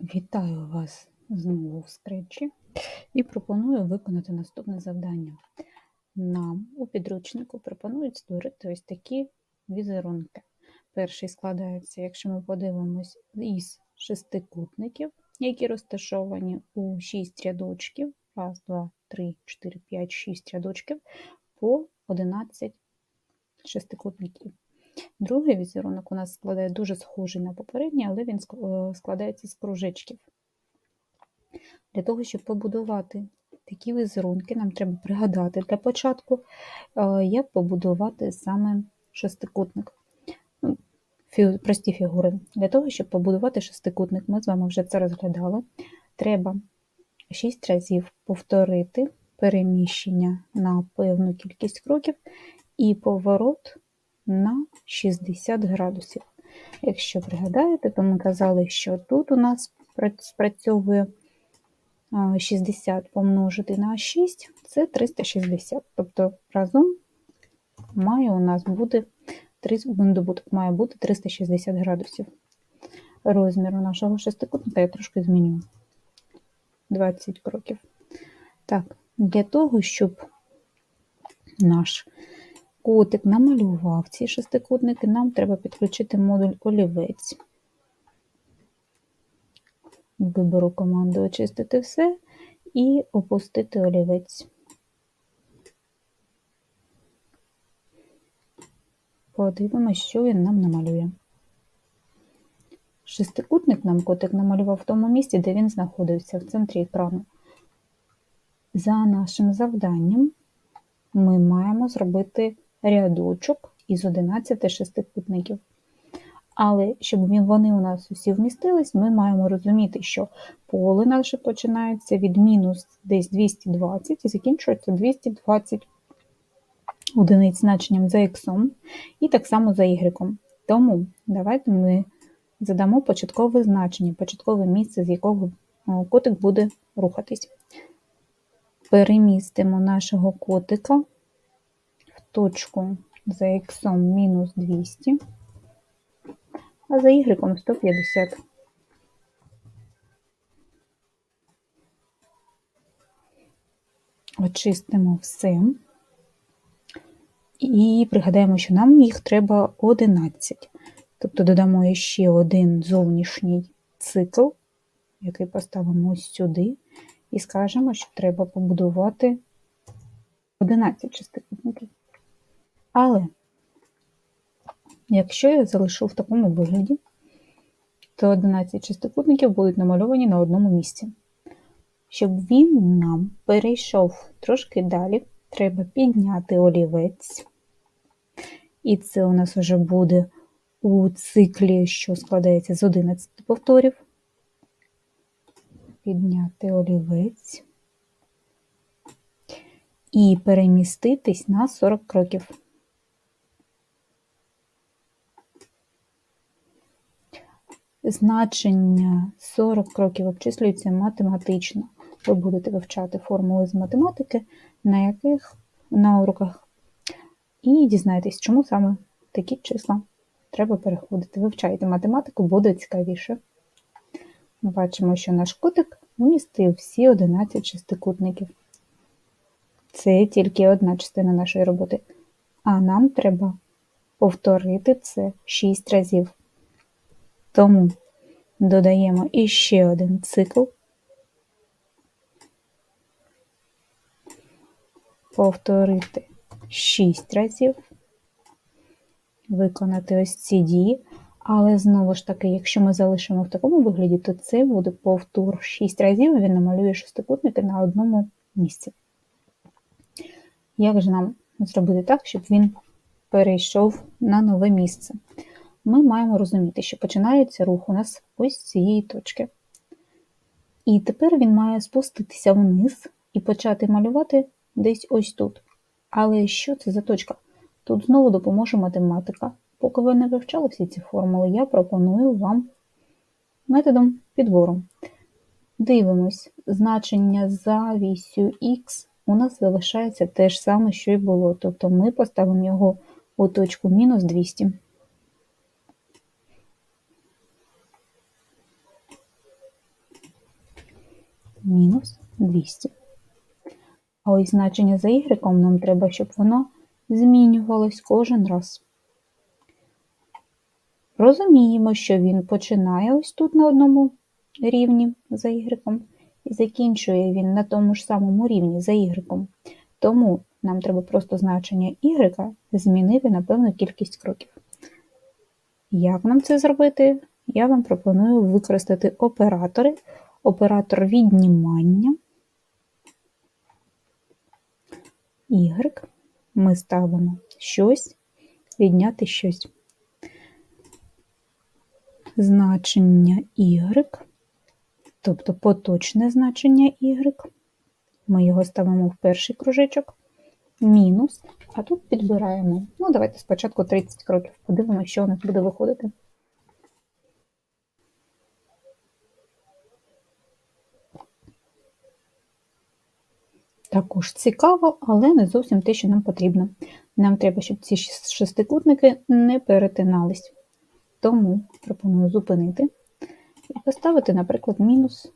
Вітаю вас знову в скретчі і пропоную виконати наступне завдання. Нам у підручнику пропонують створити ось такі візерунки. Перший складається, якщо ми подивимось, із шестикутників, які розташовані у 6 рядочків. Раз, два, три, чотири, п'ять, шість рядочків по 11 шестикутників. Другий візерунок у нас складає дуже схожий на попередній, але він е, складається з кружечків. Для того, щоб побудувати такі візерунки, нам треба пригадати для початку, е, як побудувати саме шестикутник. Ну, прості фігури. Для того, щоб побудувати шестикутник, ми з вами вже це розглядали. Треба 6 разів повторити переміщення на певну кількість кроків і поворот на 60 градусів. Якщо пригадаєте, то ми казали, що тут у нас спрацьовує 60 помножити на 6 це 360. Тобто разом має у нас буде добуток має бути 360 градусів. Розміру нашого шестикутника я трошки зміню 20 кроків. Так, для того, щоб наш котик намалював ці шестикутники, нам треба підключити модуль олівець. Виберу команду очистити все і опустити олівець. Подивимося, що він нам намалює. Шестикутник нам котик намалював в тому місці, де він знаходився, в центрі екрану. За нашим завданням ми маємо зробити рядочок із 11 шестикутників. Але щоб вони у нас усі вмістились, ми маємо розуміти, що поле наше починається від мінус десь 220 і закінчується 220 одиниць значенням за х, і так само за y. Тому давайте ми задамо початкове значення, початкове місце, з якого котик буде рухатись. Перемістимо нашого котика точку за х мінус 200, а за y 150. Очистимо все. І пригадаємо, що нам їх треба 11. Тобто додамо ще один зовнішній цикл, який поставимо сюди, і скажемо, що треба побудувати 11 шестикутників. Але, якщо я залишу в такому вигляді, то 11 шестикутників будуть намальовані на одному місці. Щоб він нам перейшов трошки далі, треба підняти олівець. І це у нас вже буде у циклі, що складається з 11 повторів. Підняти олівець і переміститись на 40 кроків. Значення 40 кроків обчислюється математично. Ви будете вивчати формули з математики, на яких на уроках, і дізнаєтесь, чому саме такі числа треба переходити. Вивчайте математику, буде цікавіше. Бачимо, що наш котик вмістив всі 11 шестикутників. Це тільки одна частина нашої роботи. А нам треба повторити це 6 разів. Тому додаємо іще один цикл, повторити 6 разів, виконати ось ці дії, але знову ж таки, якщо ми залишимо в такому вигляді, то це буде повтор 6 разів, він намалює шестикутники на одному місці. Як же нам зробити так, щоб він перейшов на нове місце? Ми маємо розуміти, що починається рух у нас ось з цієї точки. І тепер він має спуститися вниз і почати малювати десь ось тут. Але що це за точка? Тут знову допоможе математика. Поки ви не вивчали всі ці формули, я пропоную вам методом підбору. Дивимось, значення за вісю х у нас залишається те ж саме, що й було. Тобто ми поставимо його у точку мінус 200. Мінус 200. А ось значення за y нам треба, щоб воно змінювалось кожен раз. Розуміємо, що він починає ось тут на одному рівні за y, і закінчує він на тому ж самому рівні за y. Тому нам треба просто значення y змінити на певну кількість кроків. Як нам це зробити? Я вам пропоную використати оператори, оператор віднімання. Y ми ставимо щось, відняти щось. Значення y, тобто поточне значення y, ми його ставимо в перший кружечок, мінус, а тут підбираємо. Ну, давайте спочатку 30 кроків. Подивимося, що у нас буде виходити. Також цікаво, але не зовсім те, що нам потрібно. Нам треба, щоб ці шестикутники не перетинались. Тому пропоную зупинити і поставити, наприклад, мінус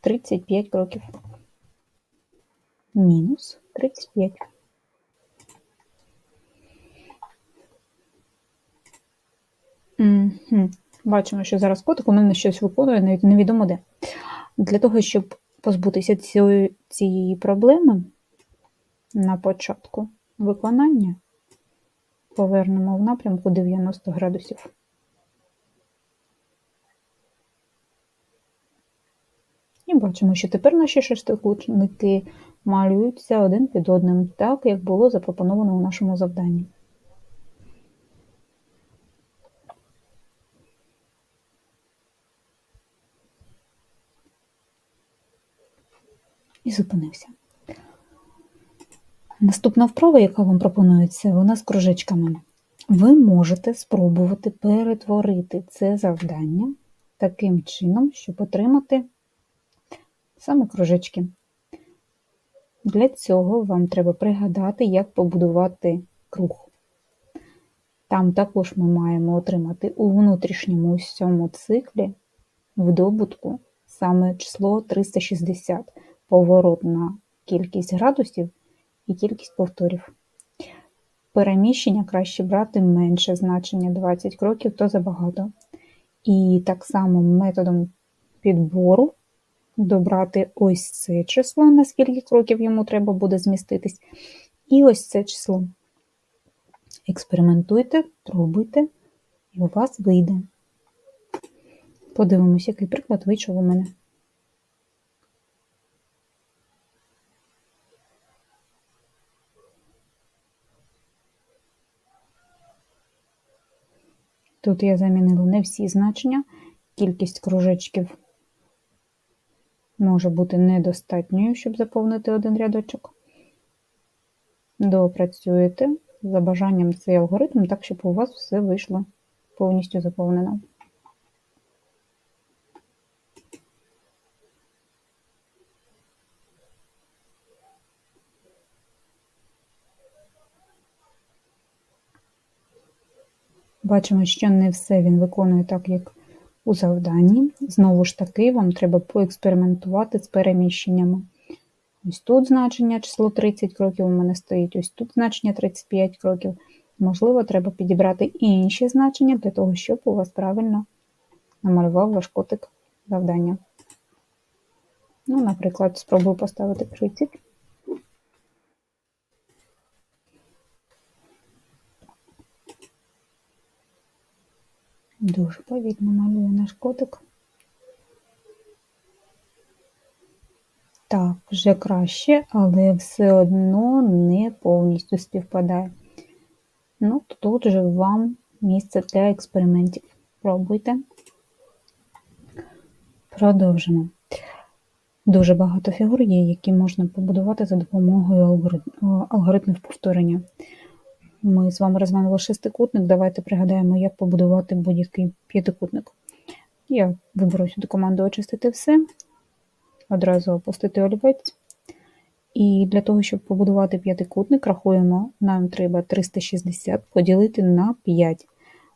35 кроків. Мінус 35. Угу. Бачимо, що зараз котик у мене щось виконує, навіть невідомо де. Для того, щоб позбутися цієї, проблеми на початку виконання, повернемо в напрямку 90 градусів. І бачимо, що тепер наші шестикутники малюються один під одним, так як було запропоновано у нашому завданні. І зупинився. Наступна вправа, яка вам пропонується, вона з кружечками. Ви можете спробувати перетворити це завдання таким чином, щоб отримати саме кружечки. Для цього вам треба пригадати, як побудувати круг. Там також ми маємо отримати у внутрішньому ось цьому циклі в добутку саме число 360, поворотна кількість градусів і кількість повторів. Переміщення краще брати менше значення 20 кроків, то забагато. І так само методом підбору добрати ось це число, на скільки кроків йому треба буде зміститись, і ось це число. Експериментуйте, пробуйте, і у вас вийде. Подивимось, який приклад вийшов у мене. Тут я замінила не всі значення, кількість кружечків може бути недостатньою, щоб заповнити один рядочок. Допрацюєте за бажанням цей алгоритм, так, щоб у вас все вийшло повністю заповнено. Бачимо, що не все він виконує так, як у завданні. Знову ж таки, вам треба поекспериментувати з переміщеннями. Ось тут значення число 30 кроків у мене стоїть, ось тут значення 35 кроків. Можливо, треба підібрати інші значення для того, щоб у вас правильно намалював ваш котик завдання. Ну, Наприклад, спробую поставити 30. Дуже повільно малює наш котик. Так, вже краще, але все одно не повністю співпадає. Ну, тут же вам місце для експериментів. Пробуйте. Продовжимо. Дуже багато фігур є, які можна побудувати за допомогою алгоритмів повторення. Ми з вами розглянули шестикутник. Давайте пригадаємо, як побудувати будь-який п'ятикутник. Я виберу сюди команду очистити все, одразу опустити олівець. І для того, щоб побудувати п'ятикутник, рахуємо, нам треба 360 поділити на 5.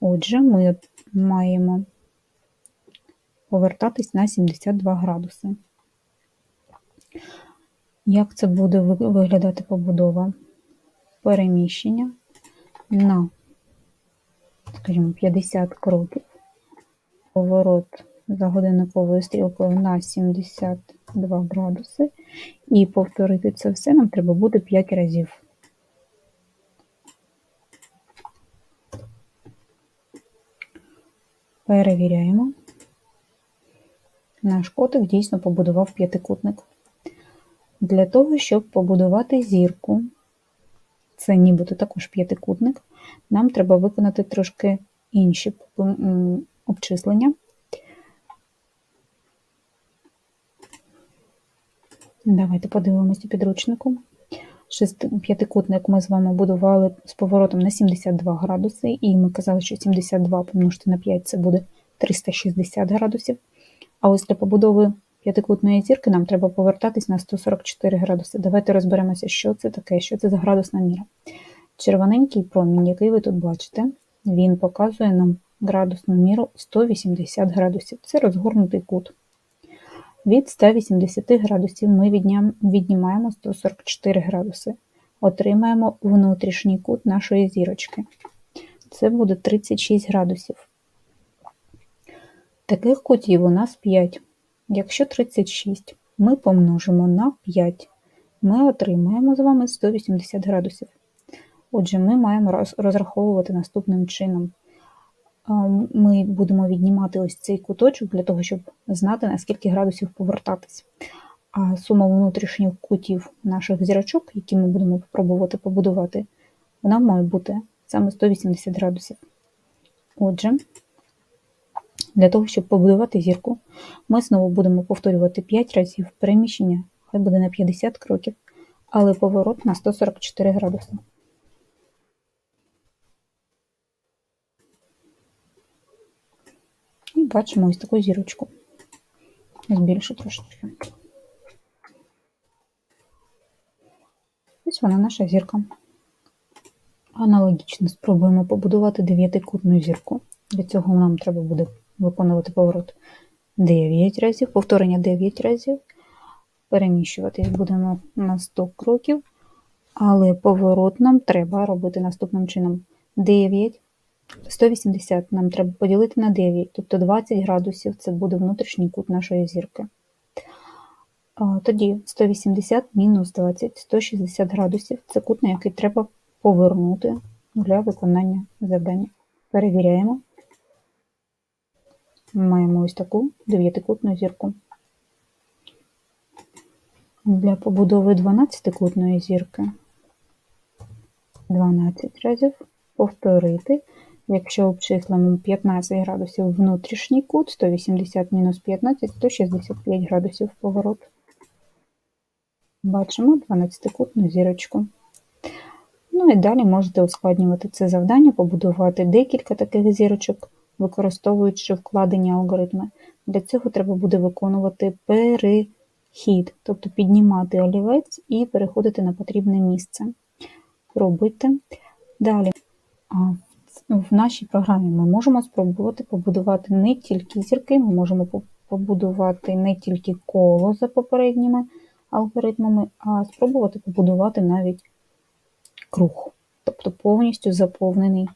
Отже, ми маємо повертатись на 72 градуси. Як це буде виглядати побудова? Переміщення на, скажімо, 50 кроків, поворот за годинниковою стрілкою на 72 градуси, і повторити це все нам треба буде 5 разів. Перевіряємо. Наш котик дійсно побудував п'ятикутник. Для того, щоб побудувати зірку, це нібито також п'ятикутник, нам треба виконати трошки інші обчислення. Давайте подивимося підручнику. П'ятикутник ми з вами будували з поворотом на 72 градуси, і ми казали, що 72 помножити на 5 це буде 360 градусів. А ось для побудови п'ятикутної зірки нам треба повертатись на 144 градуси. Давайте розберемося, що це таке, що це за градусна міра. Червоненький промінь, який ви тут бачите, він показує нам градусну міру 180 градусів. Це розгорнутий кут. Від 180 градусів ми віднімаємо 144 градуси. Отримаємо внутрішній кут нашої зірочки. Це буде 36 градусів. Таких кутів у нас 5. Якщо 36 ми помножимо на 5, ми отримаємо з вами 180 градусів. Отже, ми маємо розраховувати наступним чином. Ми будемо віднімати ось цей куточок для того, щоб знати, на скільки градусів повертатись. А сума внутрішніх кутів наших зірочок, які ми будемо спробувати побудувати, вона має бути саме 180 градусів. Отже, для того, щоб побудувати зірку, ми знову будемо повторювати 5 разів переміщення, хай буде на 50 кроків, але поворот на 144 градуси. І бачимо ось таку зірочку. Збільшу трошечки. Ось вона наша зірка. Аналогічно спробуємо побудувати дев'ятикутну зірку. Для цього нам треба буде виконувати поворот 9 разів, повторення 9 разів. Переміщуватись будемо на 100 кроків, але поворот нам треба робити наступним чином: 9, 180 нам треба поділити на 9, тобто 20 градусів це буде внутрішній кут нашої зірки. Тоді 180 мінус 20, 160 градусів це кут, на який треба повернути для виконання завдання. Перевіряємо. Маємо ось таку дев'ятикутну зірку. Для побудови 12-кутної зірки 12 разів повторити. Якщо обчислимо 15 градусів внутрішній кут, 180 мінус 15 165 градусів поворот. Бачимо 12-кутну зірочку. Ну і далі можете ускладнювати це завдання, побудувати декілька таких зірочок використовуючи вкладені алгоритми. Для цього треба буде виконувати перехід, тобто піднімати олівець і переходити на потрібне місце. Робити. Далі, в нашій програмі ми можемо спробувати побудувати не тільки зірки, ми можемо побудувати не тільки коло за попередніми алгоритмами, а спробувати побудувати навіть круг, тобто повністю заповнений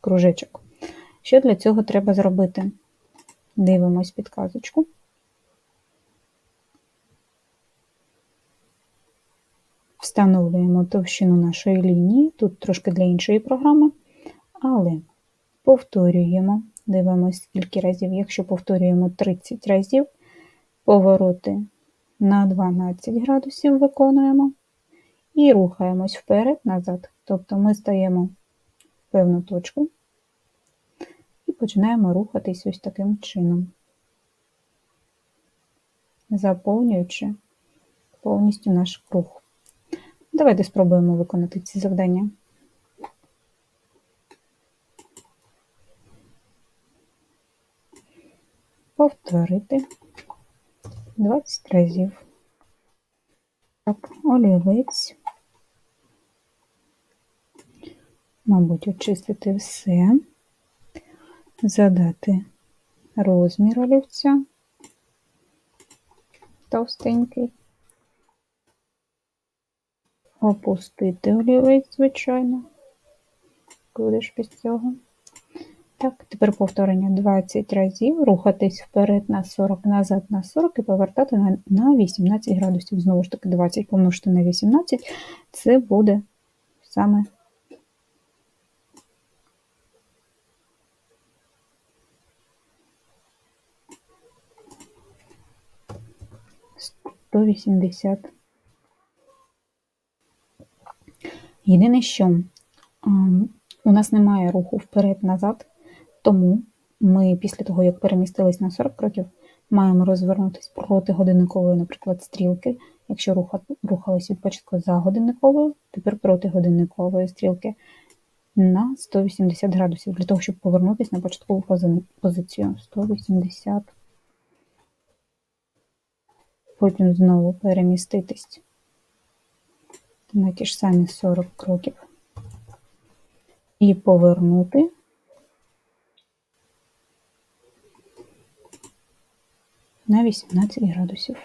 кружечок. Що для цього треба зробити? Дивимось підказочку. Встановлюємо товщину нашої лінії, тут трошки для іншої програми, але повторюємо, дивимося скільки разів, якщо повторюємо 30 разів, повороти на 12 градусів виконуємо і рухаємось вперед-назад. Тобто ми стаємо певну точку і починаємо рухатись ось таким чином, заповнюючи повністю наш круг. Давайте спробуємо виконати ці завдання. Повторити 20 разів. Так, олівець. Мабуть, очистити все, задати розмір олівця товстенький. Опустити олівець, звичайно. Кудиш без цього. Так, тепер повторення 20 разів, рухатись вперед на 40, назад на 40 і повертати на, на 18 градусів. Знову ж таки, 20 помножити на 18, це буде саме сто вісімдесят. Єдине, що ем, у нас немає руху вперед-назад, тому ми після того, як перемістились на 40 кроків, маємо розвернутися проти годинникової, наприклад, стрілки. Якщо рухались від початку за годинниковою, тепер проти годинникової стрілки на 180 градусів, для того, щоб повернутися на початкову позицію. 180. Потім знову переміститись на ті ж самі 40 кроків і повернути на 18 градусів.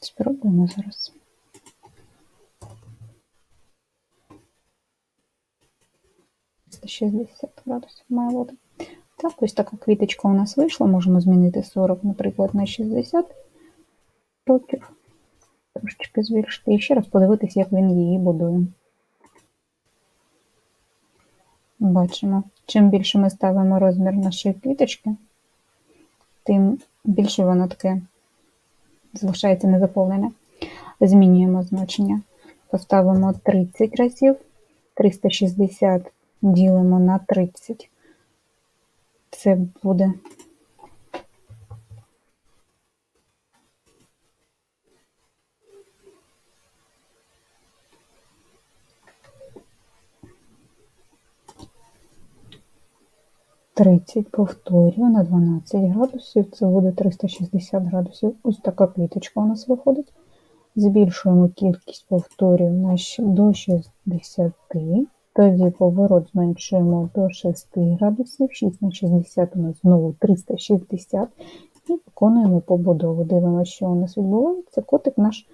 Спробуємо зараз. Шістдесят градусів має бути. Так, ось така квіточка у нас вийшла. Можемо змінити 40, наприклад, на 60 років. Трошечки збільшити. І ще раз подивитися, як він її будує. Бачимо, чим більше ми ставимо розмір нашої квіточки, тим більше воно таке залишається незаповнене. Змінюємо значення. Поставимо 30 разів, 360 ділимо на 30. Це буде Тридцять повторюю на 12 градусів, це буде 360 градусів. Ось така квіточка у нас виходить. Збільшуємо кількість повторів до 60. Тоді поворот зменшуємо до 6 градусів, 6 на 60 у нас знову 360 і виконуємо побудову. Дивимося, що у нас відбувається. Котик наш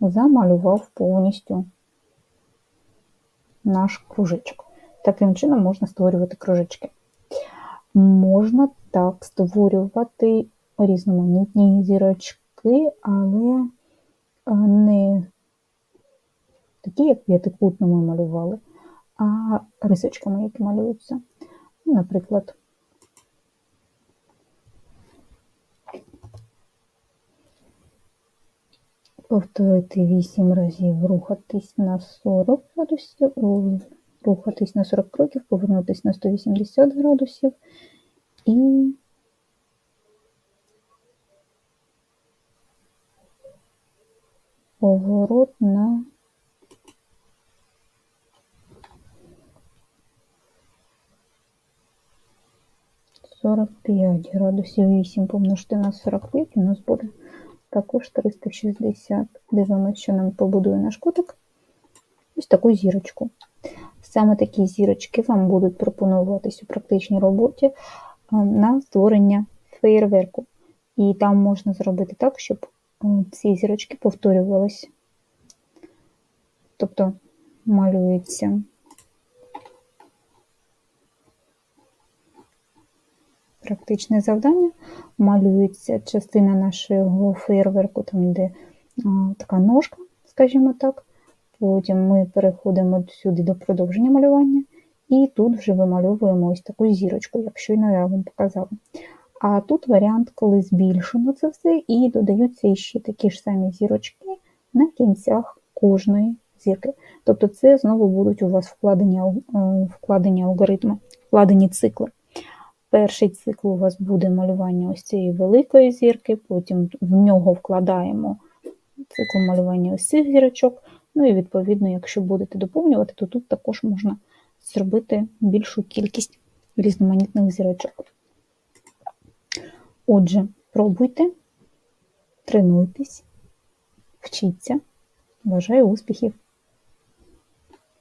замалював повністю наш кружечок. Таким чином можна створювати кружечки. Можна так створювати різноманітні зірочки, але не такі, як п'ятикутно ми малювали а рисочками, які малюються. Ну, наприклад, повторити 8 разів, рухатись на 40 градусів, рухатись на 40 кроків, повернутися на 180 градусів і поворот на 45 градусів 8 помножити на 45 у нас буде також 360. Дивимося, що нам побудує наш котик. Ось таку зірочку. Саме такі зірочки вам будуть пропонуватись у практичній роботі е, на створення феєрверку. І там можна зробити так, щоб е, ці зірочки повторювалися. Тобто малюється практичне завдання. Малюється частина нашого фейерверку, там де а, така ножка, скажімо так. Потім ми переходимо сюди до продовження малювання, і тут вже вимальовуємо ось таку зірочку, як щойно я вам показала. А тут варіант, коли збільшено це все, і додаються ще такі ж самі зірочки на кінцях кожної зірки. Тобто це знову будуть у вас вкладені, вкладені алгоритми, вкладені цикли. Перший цикл у вас буде малювання ось цієї великої зірки, потім в нього вкладаємо цикл малювання ось цих зірочок. Ну і, відповідно, якщо будете доповнювати, то тут також можна зробити більшу кількість різноманітних зірочок. Отже, пробуйте, тренуйтесь, вчіться. Бажаю успіхів!